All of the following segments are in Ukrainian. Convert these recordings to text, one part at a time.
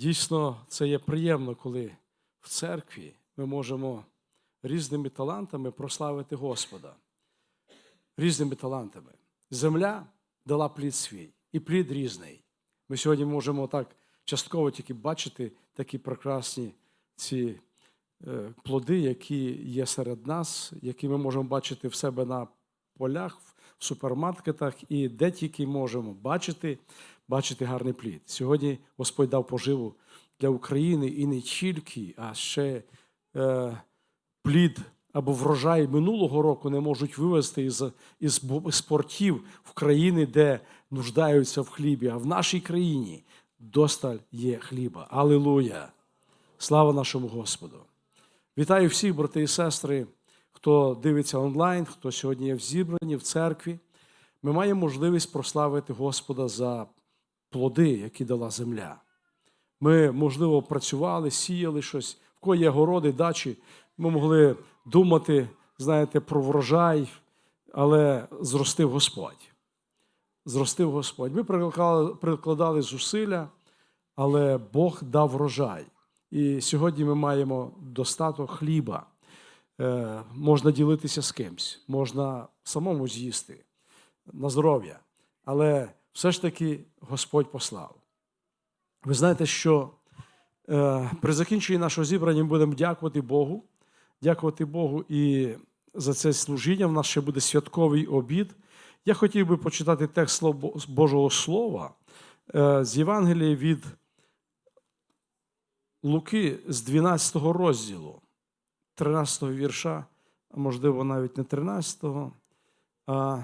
Дійсно, це є приємно, коли в церкві ми можемо різними талантами прославити Господа. Різними талантами. Земля дала плід свій, і плід різний. Ми сьогодні можемо так частково тільки бачити такі прекрасні ці е, плоди, які є серед нас, які ми можемо бачити в себе на полях, в супермаркетах і де тільки можемо бачити, бачити гарний плід. Сьогодні Господь дав поживу для України і не тільки, а ще е, плід або врожай минулого року не можуть вивезти із, із бо- з портів в країни, де нуждаються в хлібі. А в нашій країні досталь є хліба. Алілуя! Слава нашому Господу! Вітаю всіх, брати і сестри, хто дивиться онлайн, хто сьогодні є в зібранні, в церкві. Ми маємо можливість прославити Господа за плоди, які дала земля. Ми, можливо, працювали, сіяли щось, в кого є городи, дачі. Ми могли думати, знаєте, про врожай, але зростив Господь. Зростив Господь. Ми прикладали зусилля, але Бог дав врожай. І сьогодні ми маємо достаток хліба. Е, можна ділитися з кимсь, можна самому з'їсти на здоров'я. Але все ж таки Господь послав. Ви знаєте, що е, при закінченні нашого зібрання ми будемо дякувати Богу, дякувати Богу і за це служіння. В нас ще буде святковий обід. Я хотів би почитати текст Божого Слова е, з Євангелія від Луки з 12 розділу, 13 вірша, а можливо, навіть не 13, а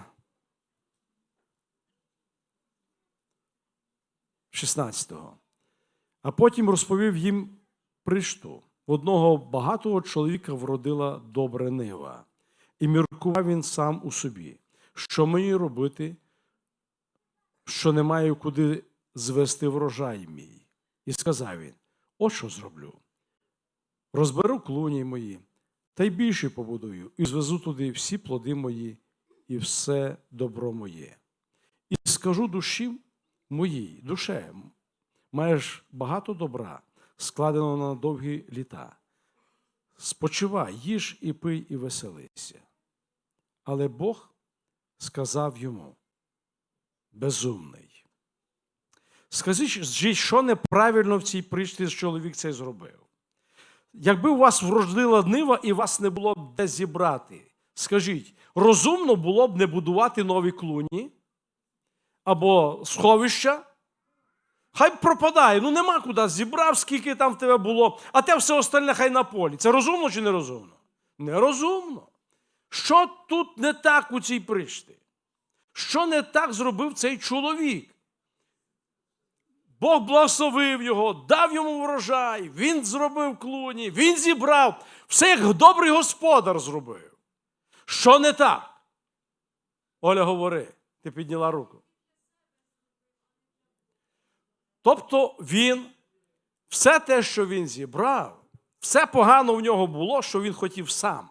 16-го. А потім розповів їм пришту. Одного багатого чоловіка вродила добра нива, і міркував він сам у собі, що мені робити, що не маю куди звести врожай мій. І сказав він: От що зроблю. Розберу клуні мої, та й більше побудую, і звезу туди всі плоди мої і все добро моє. І скажу душі моїй, душе, маєш багато добра, складеного на довгі літа. Спочивай, їж і пий, і веселися. Але Бог сказав йому: безумний. Скажіть, що неправильно в цій притчі чоловік цей зробив? Якби у вас вродила нива і вас не було б де зібрати, скажіть, розумно було б не будувати нові клуні або сховища? Хай пропадає, ну нема куди зібрав, скільки там в тебе було, а те все остальне хай на полі. Це розумно чи нерозумно? Нерозумно. Що тут не так у цій пришті? Що не так зробив цей чоловік? Бог благословив його, дав йому врожай, він зробив клуні, він зібрав. Все як добрий господар зробив. Що не так? Оля, говори, ти підняла руку. Тобто він, все те, що він зібрав, все погано в нього було, що він хотів сам.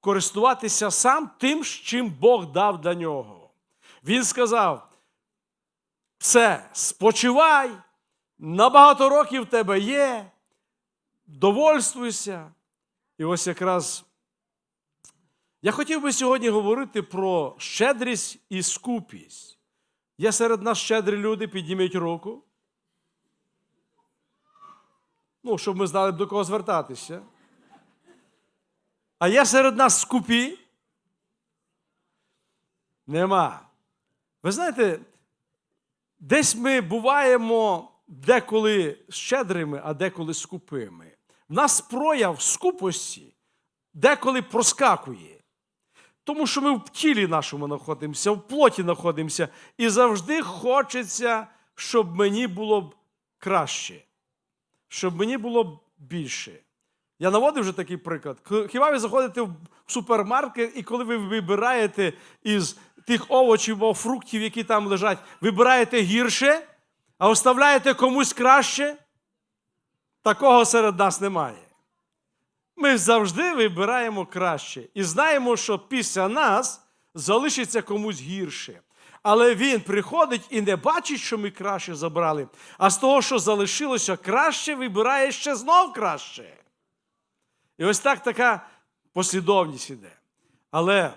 Користуватися сам тим, чим Бог дав для нього. Він сказав: все, спочивай, на багато років тебе є, довольствуйся. І ось якраз я хотів би сьогодні говорити про щедрість і скупість. Є серед нас щедрі люди, підніміть руку. Ну, щоб ми знали, до кого звертатися. А є серед нас скупі? Нема. Ви знаєте, десь ми буваємо деколи щедрими, а деколи скупими. В нас прояв скупості деколи проскакує. Тому що ми в тілі нашому знаходимося, в плоті знаходимося, і завжди хочеться, щоб мені було б краще, щоб мені було б більше. Я наводив вже такий приклад. Хіба ви заходите в супермаркет, і коли ви вибираєте із тих овочів або фруктів, які там лежать, вибираєте гірше, а оставляєте комусь краще? Такого серед нас немає. Ми завжди вибираємо краще і знаємо, що після нас залишиться комусь гірше. Але він приходить і не бачить, що ми краще забрали, а з того, що залишилося краще, вибирає ще знов краще. І ось так така послідовність іде. Але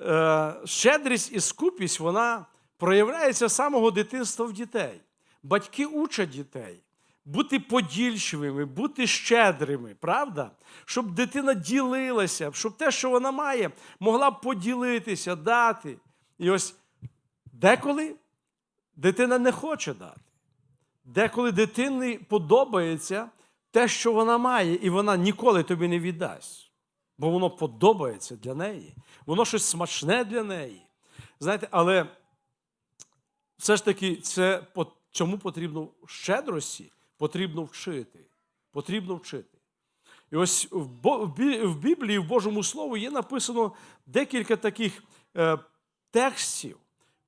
е, щедрість і скупість вона проявляється з самого дитинства в дітей. Батьки учать дітей бути подільчивими, бути щедрими, правда? Щоб дитина ділилася, щоб те, що вона має, могла поділитися, дати. І ось деколи дитина не хоче дати. Деколи дитині подобається те, що вона має, і вона ніколи тобі не віддасть. Бо воно подобається для неї. Воно щось смачне для неї. Знаєте, але все ж таки, це, цьому потрібно щедрості, потрібно вчити. Потрібно вчити. І ось в Біблії, в Божому Слову, є написано декілька таких е, текстів,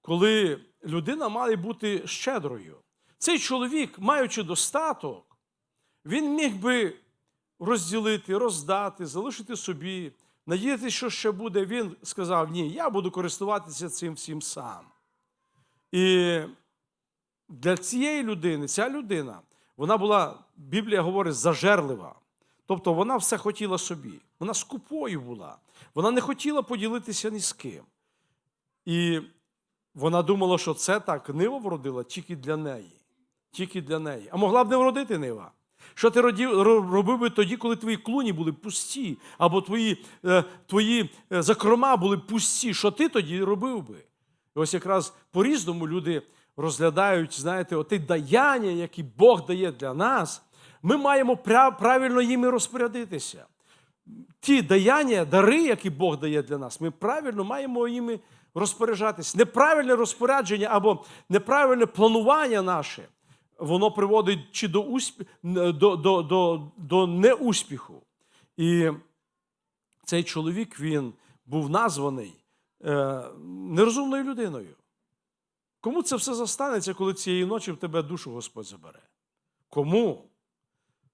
коли людина має бути щедрою. Цей чоловік, маючи достаток, він міг би розділити, роздати, залишити собі, надіятися, що ще буде. Він сказав: ні, я буду користуватися цим всім сам. І для цієї людини, ця людина, вона була, Біблія говорить, зажерлива. Тобто вона все хотіла собі. Вона скупою була. Вона не хотіла поділитися ні з ким. І вона думала, що це так нива вродила тільки для неї. Тільки для неї. А могла б не вродити нива. Що ти робив би тоді, коли твої клуні були пусті, або твої, е, твої е, закрома були пусті? Що ти тоді робив би? І ось якраз по-різному люди розглядають, знаєте, оте даяння, які Бог дає для нас, ми маємо правильно їми розпорядитися. Ті даяння, дари, які Бог дає для нас, ми правильно маємо їми розпоряджатись. Неправильне розпорядження або неправильне планування наше, воно приводить чи до, усп... до, до, до, до неуспіху. І цей чоловік він був названий е, нерозумною людиною. Кому це все застанеться, коли цієї ночі в тебе душу Господь забере? Кому?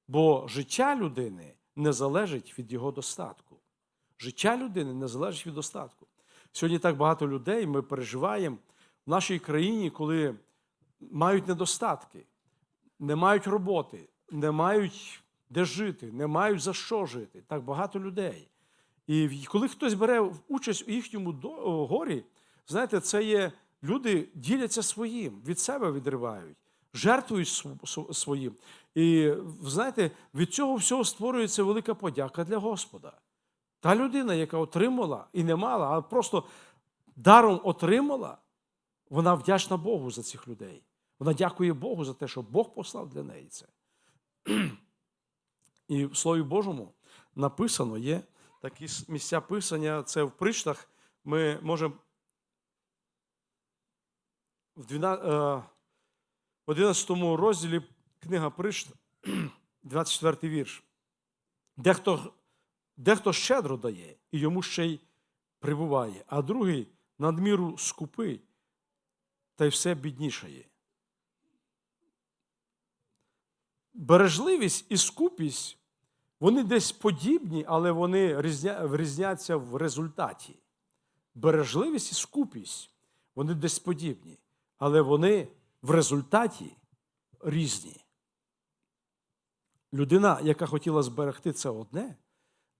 Бо життя людини не залежить від його достатку. Життя людини не залежить від достатку. Сьогодні так багато людей ми переживаємо в нашій країні, коли мають недостатки, не мають роботи, не мають де жити, не мають за що жити. Так багато людей. І коли хтось бере участь у їхньому горі, знаєте, це є люди діляться своїм, від себе відривають, жертвують св- св- своїм. І знаєте, від цього всього створюється велика подяка для Господа. Та людина, яка отримала і не мала, а просто даром отримала, вона вдячна Богу за цих людей. Вона дякує Богу за те, що Бог послав для неї це. І в Слові Божому написано є такі місця писання, це в причтах. Ми можемо в 12, е, 11 розділі книга Причт, 24 вірш. Дехто, дехто щедро дає, і йому ще й прибуває, а другий надміру скупий, та й все біднішає. Бережливість і скупість, вони десь подібні, але вони різня, різняться в результаті. Бережливість і скупість, вони десь подібні, але вони в результаті різні. Людина, яка хотіла зберегти це одне,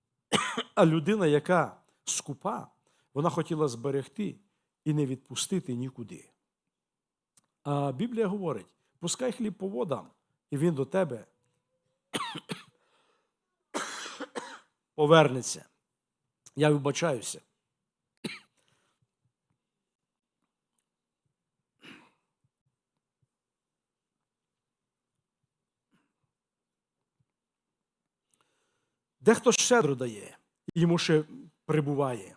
а людина, яка скупа, вона хотіла зберегти і не відпустити нікуди. А Біблія говорить: пускай хліб по водам, і він до тебе повернеться. Я вибачаюся. Дехто щедро дає, і йому ще прибуває.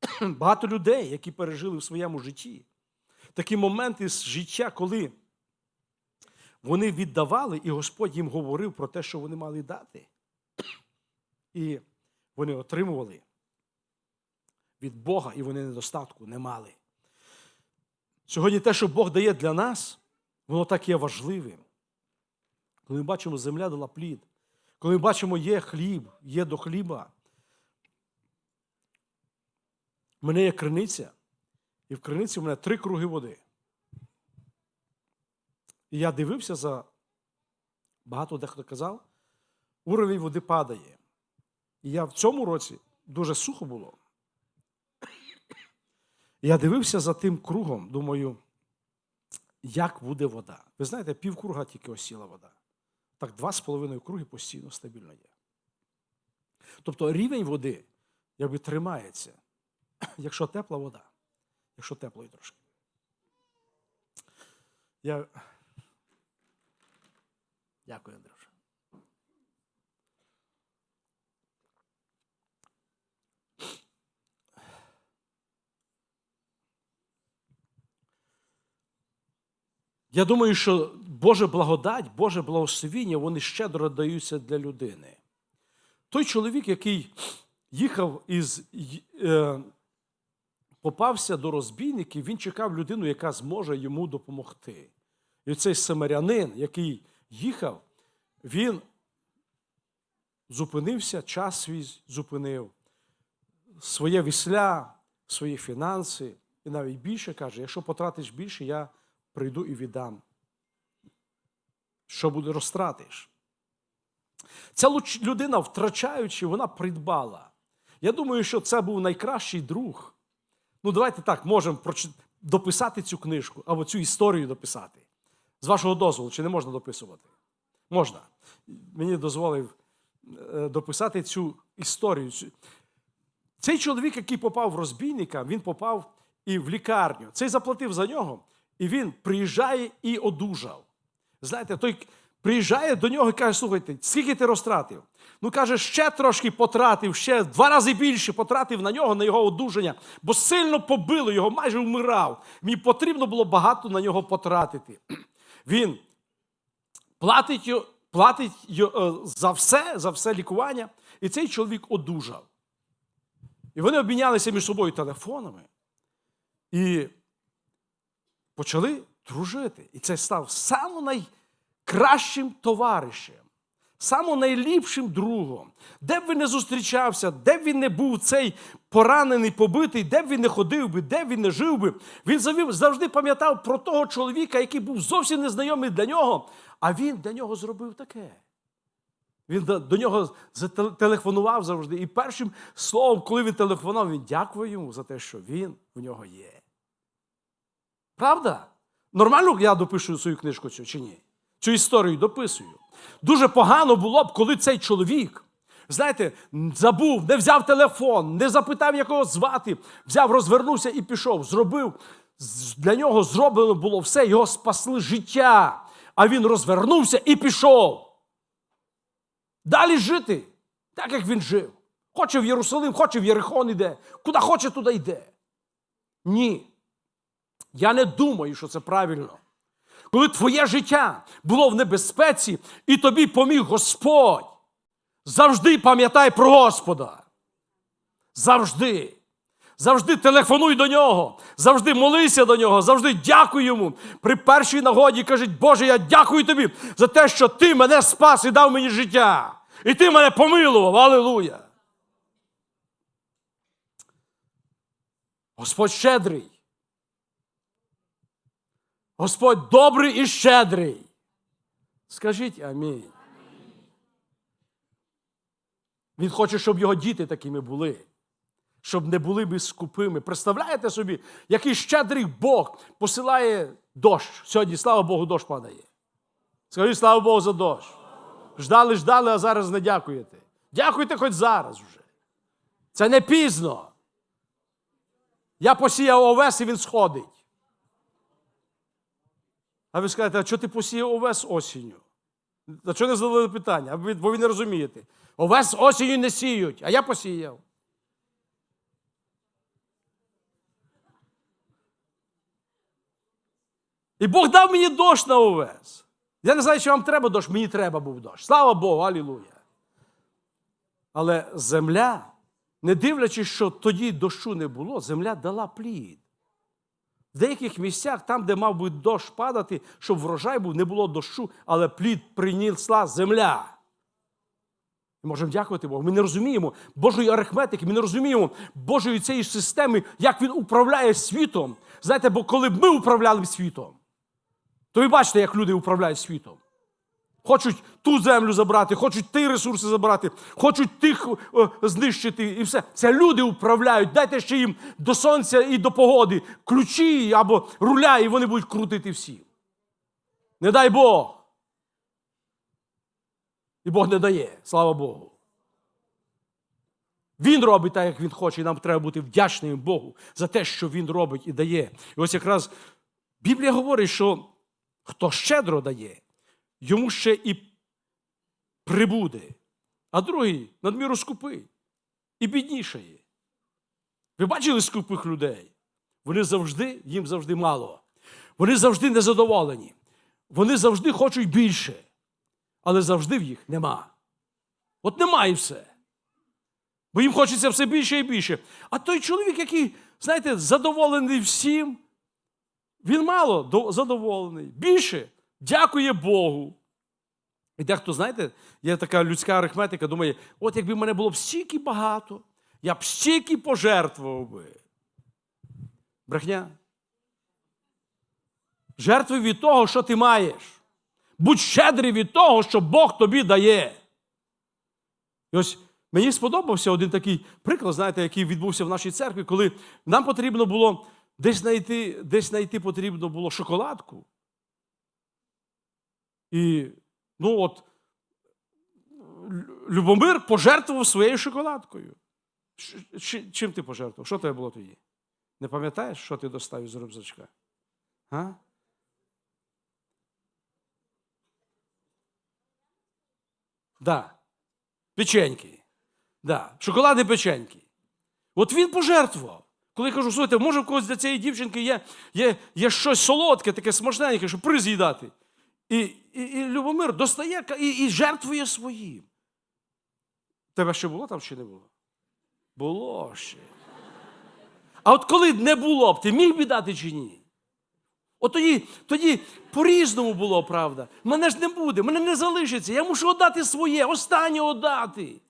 Багато людей, які пережили в своєму житті, такі моменти з життя, коли вони віддавали, і Господь їм говорив про те, що вони мали дати. І вони отримували від Бога, і вони недостатку не мали. Сьогодні те, що Бог дає для нас, воно так є важливим. Коли ми бачимо, земля дала плід, коли ми бачимо, є хліб, є до хліба. В мене є криниця, І в криниці в мене три круги води. І я дивився за, багато дехто казав, уровень води падає. І я в цьому році дуже сухо було. Я дивився за тим кругом, думаю, як буде вода. Ви знаєте, півкруга тільки осіла вода. Так два з половиною круги постійно стабільно є. Тобто рівень води якби тримається, якщо тепла вода, якщо теплої трошки. Я... Дякую, Андрюша. Я думаю, що Божа благодать, Боже благословіння, вони щедро даються для людини. Той чоловік, який їхав із е, попався до розбійників, він чекав людину, яка зможе йому допомогти. І цей самарянин, який їхав, він зупинився, час свій зупинив, своє вісля, свої фінанси, і навіть більше каже: якщо потратиш більше, я прийду і віддам. Що буде розтратиш? Ця людина, втрачаючи, вона придбала. Я думаю, що це був найкращий друг. Ну, давайте так, можемо дописати цю книжку або цю історію дописати. З вашого дозволу, чи не можна дописувати? Можна. Мені дозволив е, дописати цю історію. Цей чоловік, який попав в розбійника, він попав і в лікарню. Цей заплатив за нього, і він приїжджає і одужав. Знаєте, той приїжджає до нього і каже: слухайте, скільки ти розтратив? Ну, каже, ще трошки потратив, ще два рази більше потратив на нього, на його одужання, бо сильно побило його, майже вмирав. Мені потрібно було багато на нього потратити. Він платить, платить е, за все, за все лікування, і цей чоловік одужав. І вони обмінялися між собою телефонами і почали дружити. І це став самим найкращим товаришем, самим найліпшим другом. Де б він не зустрічався, де б він не був цей поранений, побитий, де б він не ходив би, де б він не жив би, він завжди пам'ятав про того чоловіка, який був зовсім незнайомий для нього, а він для нього зробив таке. Він до, нього зателефонував завжди. І першим словом, коли він телефонував, він дякував йому за те, що він в нього є. Правда? Нормально я допишу свою книжку цю чи ні? Цю історію дописую. Дуже погано було б, коли цей чоловік, знаєте, забув, не взяв телефон, не запитав, якого звати, взяв, розвернувся і пішов. Зробив, для нього зроблено було все, його спасли життя. А він розвернувся і пішов. Далі жити, так як він жив. Хоче в Єрусалим, хоче в Єрихон іде. Куди хоче, туди йде. Ні. Я не думаю, що це правильно. Коли твоє життя було в небезпеці, і тобі поміг Господь, завжди пам'ятай про Господа. Завжди. Завжди телефонуй до нього, завжди молися до нього, завжди дякуй йому. При першій нагоді кажуть, Боже, я дякую тобі за те, що ти мене спас і дав мені життя. І ти мене помилував. Алілуя. Господь щедрий. Господь добрий і щедрий. Скажіть амінь. Він хоче, щоб його діти такими були, щоб не були би скупими. Представляєте собі, який щедрий Бог посилає дощ. Сьогодні, слава Богу, дощ падає. Скажіть, слава Богу, за дощ. Ждали, ждали, а зараз не дякуєте. Дякуйте хоч зараз вже. Це не пізно. Я посіяв овес і він сходить. А ви скажете, а чого ти посіяв овес осінню? А чого не задали питання? Бо ви не розумієте. Овес осінню не сіють, а я посіяв. І Бог дав мені дощ на овес. Я не знаю, чи вам треба дощ, мені треба був дощ. Слава Богу, алілуя. Але земля, не дивлячись, що тоді дощу не було, земля дала плід. В деяких місцях, там, де мав би дощ падати, щоб врожай був, не було дощу, але плід принісла земля. Ми можемо дякувати Богу. Ми не розуміємо Божої арихметики, ми не розуміємо Божої цієї системи, як він управляє світом. Знаєте, бо коли б ми управляли світом, то ви бачите, як люди управляють світом. Хочуть ту землю забрати, хочуть ті ресурси забрати, хочуть тих знищити і все. Це люди управляють. Дайте ще їм до сонця і до погоди ключі або руля, і вони будуть крутити всі. Не дай Бог. І Бог не дає, слава Богу. Він робить так, як він хоче, і нам треба бути вдячними Богу за те, що він робить і дає. І ось якраз Біблія говорить, що хто щедро дає, йому ще і прибуде, а другий надміру скупий і біднішає. Ви бачили скупих людей? Вони завжди, їм завжди мало. Вони завжди незадоволені. Вони завжди хочуть більше, але завжди в їх нема. От немає все. Бо їм хочеться все більше і більше. А той чоловік, який, знаєте, задоволений всім, він мало задоволений. Більше дякує Богу. І дехто, знаєте, є така людська арифметика, думає, от якби мене було б стільки багато, я б стільки пожертвував би. Брехня. Жертви від того, що ти маєш. Будь щедрий від того, що Бог тобі дає. І ось мені сподобався один такий приклад, знаєте, який відбувся в нашій церкві, коли нам потрібно було десь знайти, десь знайти потрібно було шоколадку. І, ну от, Любомир пожертвував своєю шоколадкою. Чим ти пожертвував? Що тебе було тоді? Не пам'ятаєш, що ти достав із рюкзачка? А? Да. Печеньки. Да. Шоколадні печеньки. От він пожертвував. Коли я кажу, слухайте, може в когось для цієї дівчинки є, є, є щось солодке, таке смачненьке, щоб приз їй дати. І, і, і Любомир достає і, і жертвує своїм. Тебе ще було там чи не було? Було ще. А от коли не було б, ти міг би дати чи ні? От тоді, тоді по-різному було, правда. Мене ж не буде, мене не залишиться. Я мушу віддати своє, останнє віддати.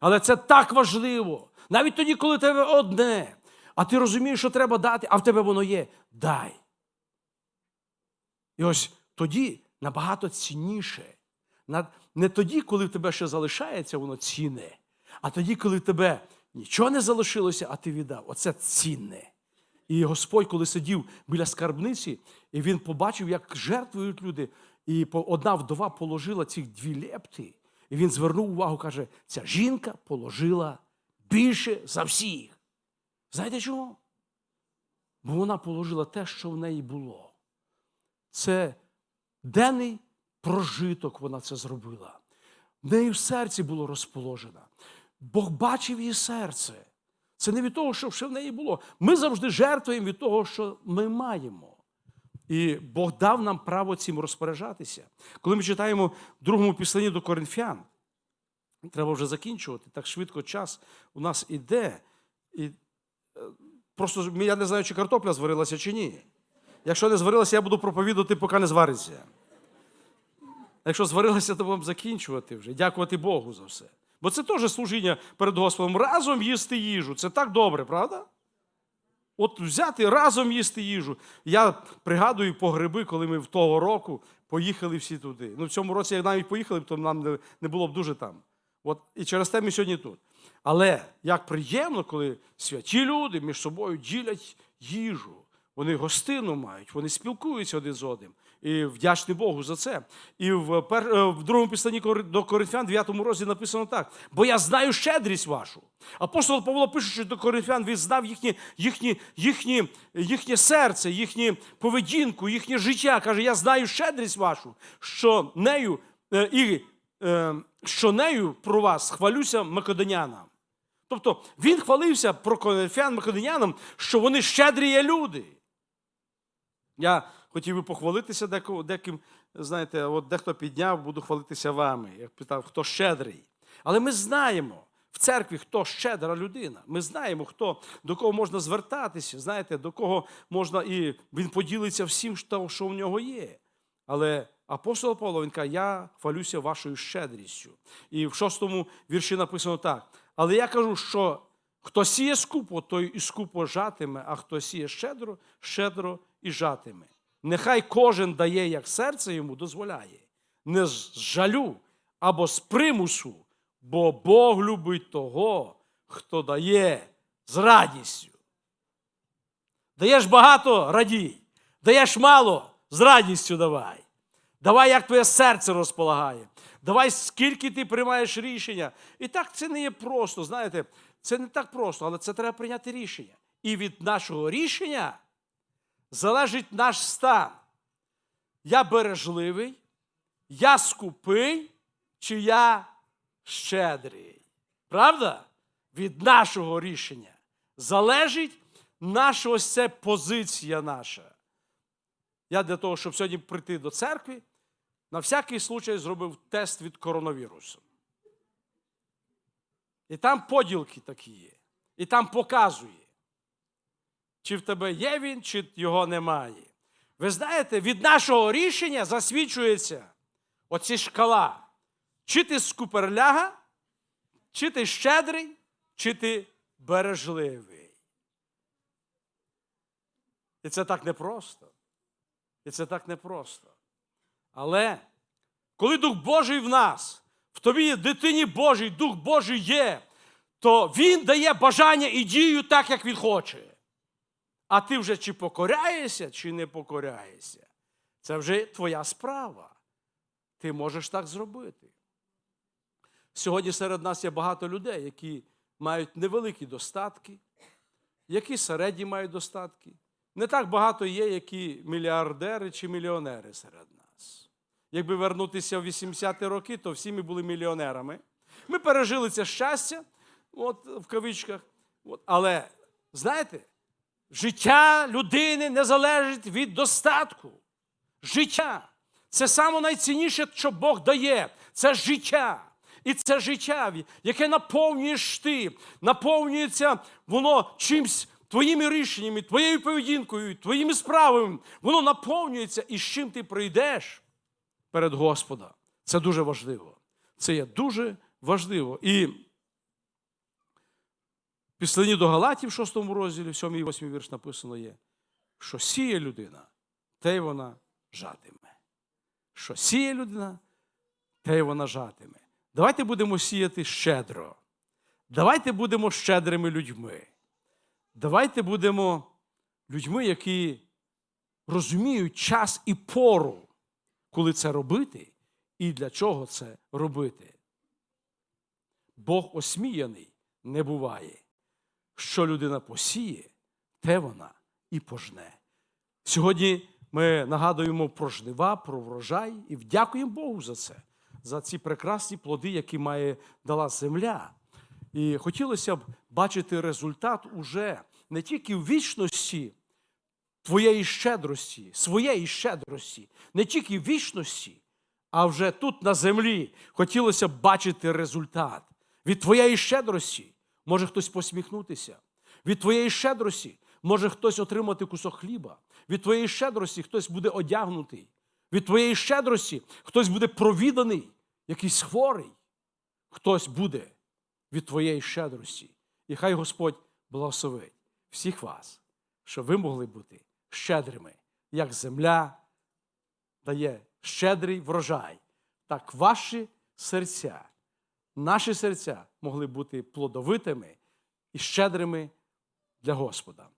Але це так важливо. Навіть тоді, коли тебе одне, а ти розумієш, що треба дати, а в тебе воно є. Дай. І ось тоді набагато цінніше. Не тоді, коли в тебе ще залишається воно цінне, а тоді, коли в тебе нічого не залишилося, а ти віддав. Оце цінне. І Господь, коли сидів біля скарбниці, і він побачив, як жертвують люди, і одна вдова положила ці дві лепти, і він звернув увагу, каже: ця жінка положила більше за всіх. Знаєте чому? Бо вона положила те, що в неї було. Це денний прожиток вона це зробила. В неї в серці було розположено. Бог бачив її серце. Це не від того, що ще в неї було. Ми завжди жертвуємо від того, що ми маємо. І Бог дав нам право цим розпоряджатися. Коли ми читаємо в другому післанні до Коринфян, треба вже закінчувати, так швидко час у нас іде. І е, просто я не знаю, чи картопля зварилася, чи ні. Якщо не зварилася, я буду проповідувати, поки не звариться. Якщо зварилася, то будемо закінчувати вже. Дякувати Богу за все. Бо це теж служіння перед Господом. Разом їсти їжу. Це так добре, правда? От взяти разом їсти їжу. Я пригадую погреби, коли ми в того року поїхали всі туди. Ну, в цьому році, як навіть поїхали, то нам не, було б дуже там. От, і через те ми сьогодні тут. Але як приємно, коли святі люди між собою ділять їжу. Вони гостину мають, вони спілкуються один з одним. І вдячні Богу за це. І в, пер, е, в другому писанні до Коринфян, 9 розділі написано так: бо я знаю щедрість вашу. Апостол Павло пише, що до Коринфян він знав їхнє, їхнє, їхнє, їхнє серце, їхню поведінку, їхнє життя. Каже, я знаю щедрість вашу, що нею е, і е, що нею про вас хвалюся македонянам. Тобто він хвалився про коринфян македонянам, що вони щедрі є люди. Я хотів би похвалитися деким, знаєте, от дехто підняв, буду хвалитися вами. Я питав, хто щедрий. Але ми знаємо в церкві, хто щедра людина. Ми знаємо, хто, до кого можна звертатися, знаєте, до кого можна і він поділиться всім, що в нього є. Але апостол Павло, він каже, я хвалюся вашою щедрістю. І в шостому вірші написано так. Але я кажу, що хто сіє скупо, той і скупо жатиме, а хто сіє щедро, щедро і жатиме. Нехай кожен дає, як серце йому дозволяє, не з жалю або з примусу, бо Бог любить того, хто дає з радістю. Даєш багато радій, даєш мало з радістю давай. Давай, як твоє серце розполагає. Давай, скільки ти приймаєш рішення. І так це не є просто. Знаєте, це не так просто, але це треба прийняти рішення. І від нашого рішення залежить наш стан. Я бережливий, я скупий, чи я щедрий. Правда? Від нашого рішення залежить наша ось ця позиція наша. Я для того, щоб сьогодні прийти до церкви, на всякий случай зробив тест від коронавірусу. І там поділки такі є. І там показує, чи в тебе є він, чи його немає. Ви знаєте, від нашого рішення засвідчується оці шкала. Чи ти скуперляга, чи ти щедрий, чи ти бережливий. І це так непросто. І це так непросто. Але коли Дух Божий в нас, в тобі є дитині Божий, Дух Божий є, то Він дає бажання і дію так, як він хоче. А ти вже чи покоряєшся, чи не покоряєшся. Це вже твоя справа. Ти можеш так зробити. Сьогодні серед нас є багато людей, які мають невеликі достатки, які середні мають достатки. Не так багато є, які мільярдери чи мільйонери серед нас. Якби вернутися в 80-ті роки, то всі ми були мільйонерами. Ми пережили це щастя, от, в кавичках. От, але знаєте, життя людини не залежить від достатку. Життя це саме найцінніше, що Бог дає. Це життя. І це життя, яке наповнюєш ти, наповнюється воно чимсь твоїми рішеннями, твоєю поведінкою, твоїми справами. Воно наповнюється і з чим ти прийдеш перед Господа. Це дуже важливо. Це є дуже важливо. І в до Галатів, в 6 розділі, в 7 і 8 вірш написано є, що сіє людина, те й вона жатиме. Що сіє людина, те й вона жатиме. Давайте будемо сіяти щедро. Давайте будемо щедрими людьми. Давайте будемо людьми, які розуміють час і пору, коли це робити, і для чого це робити. Бог осміяний не буває. Що людина посіє, те вона і пожне. Сьогодні ми нагадуємо про жнива, про врожай і вдякуємо Богу за це, за ці прекрасні плоди, які має дала земля. І хотілося б бачити результат уже не тільки в вічності твоєї щедрості, своєї щедрості, не тільки в вічності, а вже тут на землі хотілося б бачити результат. Від твоєї щедрості може хтось посміхнутися. Від твоєї щедрості може хтось отримати кусок хліба. Від твоєї щедрості хтось буде одягнутий. Від твоєї щедрості хтось буде провіданий, якийсь хворий. Хтось буде від твоєї щедрості. І хай Господь благословить всіх вас, щоб ви могли бути щедрими, як земля дає щедрий врожай, так ваші серця, наші серця могли бути плодовитими і щедрими для Господа.